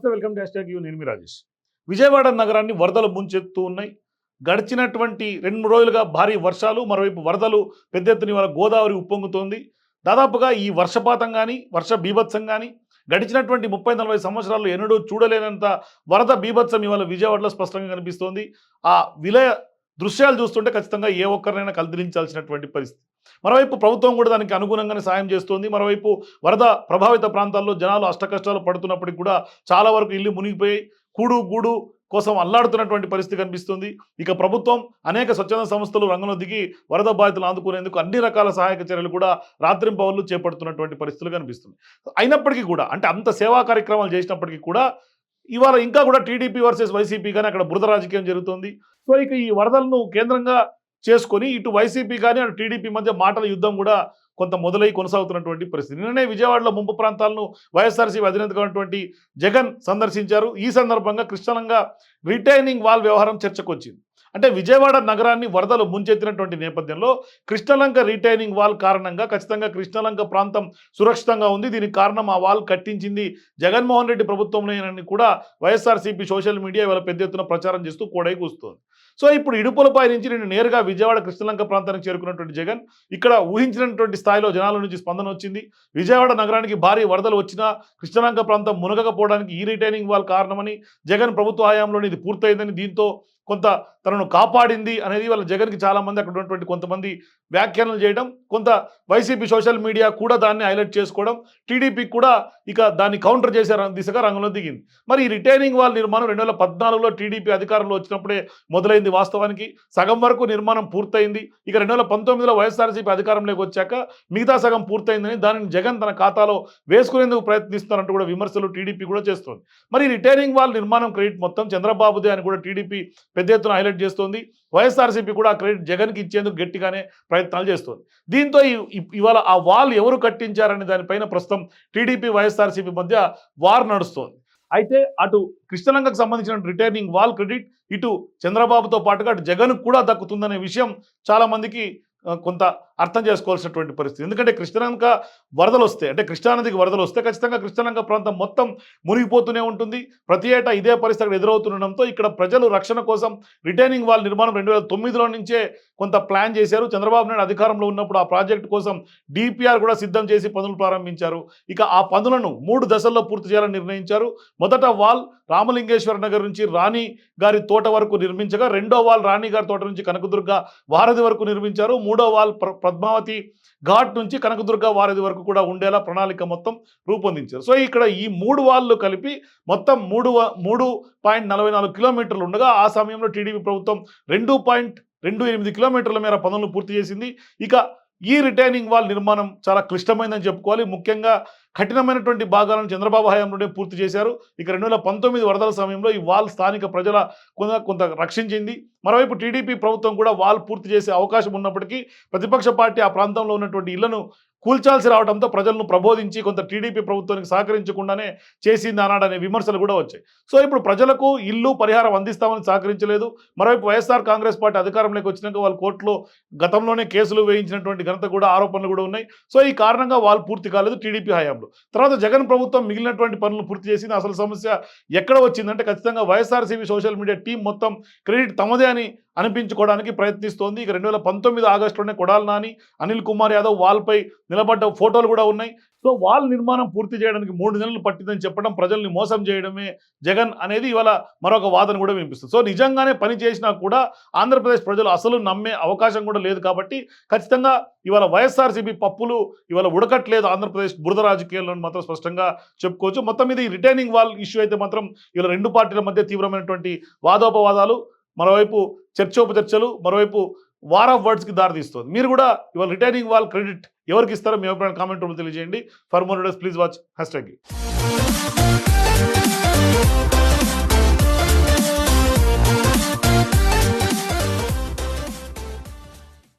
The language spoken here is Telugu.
నమస్తే వెల్కమ్ టు హ్యాష్ యూ. నేను మీ రాజేష్. విజయవాడ నగరాన్ని వరదలు ముంచెత్తూ ఉన్నాయి. గడిచినటువంటి రెండు రోజులుగా భారీ వర్షాలు మరోవైపు వరదలు పెద్ద ఎత్తున ఇవాళ గోదావరి ఉప్పొంగుతోంది. దాదాపుగా ఈ వర్షపాతం కానీ వర్ష బీభత్సం కానీ గడిచినటువంటి ముప్పై నలభై సంవత్సరాల్లో ఎన్నడూ చూడలేనంత వరద బీభత్సం ఇవాళ విజయవాడలో స్పష్టంగా కనిపిస్తోంది. ఆ విలయ దృశ్యాలు చూస్తుంటే ఖచ్చితంగా ఏ ఒక్కరినైనా కదిలించాల్సినటువంటి పరిస్థితి. మరోవైపు ప్రభుత్వం కూడా దానికి అనుగుణంగానే సాయం చేస్తోంది. మరోవైపు వరద ప్రభావిత ప్రాంతాల్లో జనాలు అష్టకష్టాలు పడుతున్నప్పటికీ కూడా చాలా వరకు ఇల్లు మునిగిపోయి కూడు గూడు కోసం అల్లాడుతున్నటువంటి పరిస్థితి కనిపిస్తుంది. ఇక ప్రభుత్వం అనేక స్వచ్ఛంద సంస్థలు రంగంలో దిగి వరద బాధితులు ఆదుకునేందుకు అన్ని రకాల సహాయక చర్యలు కూడా రాత్రింపవళ్ళు చేపడుతున్నటువంటి పరిస్థితులు కనిపిస్తుంది అయినప్పటికీ కూడా అంటే అంత సేవా కార్యక్రమాలు చేసినప్పటికీ కూడా ఇవాళ ఇంకా కూడా టీడీపీ వర్సెస్ వైసీపీ కానీ అక్కడ బురద రాజకీయం జరుగుతుంది. సో ఇక ఈ వరదలను కేంద్రంగా చేసుకొని ఇటు వైసీపీ కానీ అటు టీడీపీ మధ్య మాటల యుద్ధం కూడా కొంత మొదలై కొనసాగుతున్నటువంటి పరిస్థితి. నిన్ననే విజయవాడలో ముంపు ప్రాంతాలను వైఎస్ఆర్సీపీ అధినేతగా ఉన్నటువంటి జగన్ సందర్శించారు. ఈ సందర్భంగా కృష్ణలంగా రిటైనింగ్ వాల్ వ్యవహారం చర్చకొచ్చింది. అంటే విజయవాడ నగరాన్ని వరదలు ముంచెత్తినటువంటి నేపథ్యంలో కృష్ణలంక రిటైనింగ్ వాల్ కారణంగా ఖచ్చితంగా కృష్ణలంక ప్రాంతం సురక్షితంగా ఉంది. దీనికి కారణం ఆ వాల్ కట్టించింది జగన్మోహన్ రెడ్డి ప్రభుత్వంలోనని కూడా వైఎస్ఆర్సీపీ సోషల్ మీడియా ఇవాళ పెద్ద ఎత్తున ప్రచారం చేస్తూ కోడై కూస్తోంది. సో ఇప్పుడు ఇడుపులపై నుంచి నేను నేరుగా విజయవాడ కృష్ణలంక ప్రాంతానికి చేరుకున్నటువంటి జగన్ ఇక్కడ ఊహించినటువంటి స్థాయిలో జనాల నుంచి స్పందన వచ్చింది. విజయవాడ నగరానికి భారీ వరదలు వచ్చినా కృష్ణలంక ప్రాంతం మునగకపోవడానికి ఈ రిటైనింగ్ వాల్ కారణమని జగన్ ప్రభుత్వ హయాంలోనే ఇది పూర్తయిందని దీంతో కొంత తనను కాపాడింది అనేది వాళ్ళ జగన్కి చాలామంది అక్కడ ఉన్నటువంటి కొంతమంది వ్యాఖ్యానాలు చేయడం కొంత వైసీపీ సోషల్ మీడియా కూడా దాన్ని హైలైట్ చేసుకోవడం టీడీపీ కూడా ఇక దాన్ని కౌంటర్ చేసే దిశగా రంగంలో దిగింది. మరి ఈ రిటైనింగ్ వాల్ నిర్మాణం రెండు వేల పద్నాలుగులో టీడీపీ అధికారంలో వచ్చినప్పుడే మొదలైంది వాస్తవానికి. సగం వరకు నిర్మాణం పూర్తయింది. ఇక రెండు వేల పంతొమ్మిదిలో వైఎస్ఆర్సీపీ అధికారంలోకి వచ్చాక మిగతా సగం పూర్తయిందని దానిని జగన్ తన ఖాతాలో వేసుకునేందుకు ప్రయత్నిస్తున్నారంటూ కూడా విమర్శలు టీడీపీ కూడా చేస్తోంది. మరి రిటైనింగ్ వాల్ నిర్మాణం క్రెడిట్ మొత్తం చంద్రబాబుదే అని కూడా టీడీపీ పెద్ద ఎత్తున హైలైట్ చేస్తోంది. వైఎస్ఆర్సీపీ కూడా ఆ క్రెడిట్ జగన్కి ఇచ్చేందుకు గట్టిగానే ప్రయత్నాలు చేస్తోంది. దీంతో ఇవాళ ఆ వాల్ ఎవరు కట్టించారనే దానిపైన ప్రస్తుతం టీడీపీ వైఎస్ఆర్సీపీ మధ్య వార్ నడుస్తోంది. అయితే అటు కృష్ణలంకకు సంబంధించిన రిటైర్నింగ్ వాల్ క్రెడిట్ ఇటు చంద్రబాబుతో పాటుగా అటు జగన్ కూడా దక్కుతుందనే విషయం చాలా మందికి కొంత అర్థం చేసుకోవాల్సినటువంటి పరిస్థితి. ఎందుకంటే కృష్ణలంక వరదలు వస్తాయి అంటే కృష్ణానదికి వరదలు వస్తే ఖచ్చితంగా కృష్ణలంక ప్రాంతం మొత్తం మునిగిపోతూనే ఉంటుంది. ప్రతి ఏటా ఇదే పరిస్థితి అక్కడ ఎదురవుతుండడంతో ఇక్కడ ప్రజలు రక్షణ కోసం రిటైనింగ్ వాల్ నిర్మాణం రెండు వేల తొమ్మిదిలో నుంచే కొంత ప్లాన్ చేశారు. చంద్రబాబు నాయుడు అధికారంలో ఉన్నప్పుడు ఆ ప్రాజెక్టు కోసం డిపిఆర్ కూడా సిద్ధం చేసి పనులు ప్రారంభించారు. ఇక ఆ పనులను మూడు దశల్లో పూర్తి చేయాలని నిర్ణయించారు. మొదట వాల్ రామలింగేశ్వర నగర్ నుంచి రాణి గారి తోట వరకు నిర్మించగా రెండో వాల్ రాణి గారి తోట నుంచి కనకదుర్గ వారధి వరకు నిర్మించారు. మూడో వాల్ ప్ర- పద్మావతి ఘాట్ నుంచి కనకదుర్గ వారధి వరకు కూడా ఉండేలా ప్రణాళిక మొత్తం రూపొందించారు. సో ఇక్కడ ఈ మూడు వాళ్ళు కలిపి మొత్తం మూడు వ- మూడు పాయింట్ నలభై నాలుగు కిలోమీటర్లు ఉండగా ఆ సమయంలో టీడీపీ ప్రభుత్వం రెండు పాయింట్ రెండు ఎనిమిది కిలోమీటర్ల మేర పనులు పూర్తి చేసింది. ఇక ఈ రిటైనింగ్ వాల్ నిర్మాణం చాలా క్లిష్టమైందని చెప్పుకోవాలి. ముఖ్యంగా కఠినమైనటువంటి భాగాలను చంద్రబాబు హయాంలోనే పూర్తి చేశారు. ఇక రెండు వేల పంతొమ్మిది వరదల సమయంలో ఈ వాల్ స్థానిక ప్రజల కొంత కొంత రక్షించింది. మరోవైపు టీడీపీ ప్రభుత్వం కూడా వాల్ పూర్తి చేసే అవకాశం ఉన్నప్పటికీ ప్రతిపక్ష పార్టీ ఆ ప్రాంతంలో ఉన్నటువంటి ఇళ్ళను కూల్చాల్సి రావడంతో ప్రజలను ప్రబోధించి కొంత టీడీపీ ప్రభుత్వానికి సహకరించకుండానే చేసింది అన్నాడనే విమర్శలు కూడా వచ్చాయి. సో ఇప్పుడు ప్రజలకు ఇల్లు పరిహారం అందిస్తామని సహకరించలేదు. మరోవైపు వైఎస్ఆర్ కాంగ్రెస్ పార్టీ అధికారంలోకి వచ్చినాక వాళ్ళు కోర్టులో గతంలోనే కేసులు వేయించినటువంటి ఘనత కూడా ఆరోపణలు కూడా ఉన్నాయి. సో ఈ కారణంగా వాళ్ళు పూర్తి కాలేదు టీడీపీ హయాంలో. తర్వాత జగన్ ప్రభుత్వం మిగిలినటువంటి పనులు పూర్తి చేసింది. అసలు సమస్య ఎక్కడ వచ్చిందంటే ఖచ్చితంగా వైఎస్ఆర్సీపీ సోషల్ మీడియా టీం మొత్తం క్రెడిట్ తమదే అని అనిపించుకోవడానికి ప్రయత్నిస్తోంది. ఇక రెండు వేల పంతొమ్మిది ఆగస్టులోనే కొడాల నాని అనిల్ కుమార్ యాదవ్ వాల్పై నిలబడ్డ ఫోటోలు కూడా ఉన్నాయి. సో వాల్ నిర్మాణం పూర్తి చేయడానికి మూడు నెలలు పట్టిందని చెప్పడం ప్రజల్ని మోసం చేయడమే జగన్ అనేది ఇవాళ మరొక వాదన కూడా వినిపిస్తుంది. సో నిజంగానే పని చేసినా కూడా ఆంధ్రప్రదేశ్ ప్రజలు అసలు నమ్మే అవకాశం కూడా లేదు కాబట్టి ఖచ్చితంగా ఇవాళ వైఎస్ఆర్సీపీ పప్పులు ఇవాళ ఉడకట్లేదు ఆంధ్రప్రదేశ్ బురద రాజకీయాల్లో మాత్రం స్పష్టంగా చెప్పుకోవచ్చు. మొత్తం మీద ఈ రిటైనింగ్ వాల్ ఇష్యూ అయితే మాత్రం ఇవాళ రెండు పార్టీల మధ్య తీవ్రమైనటువంటి వాదోపవాదాలు మరోవైపు చర్చోపచర్చలు మరోవైపు వార్ ఆఫ్ వర్డ్స్కి దారితీస్తుంది మీరు కూడా ఇవాళ రిటైనింగ్ వాల్ క్రెడిట్ ఎవరికి ఇస్తారో మీ అభిప్రాయం కామెంట్ రూపంలో తెలియజేయండి. For more days please watch hashtag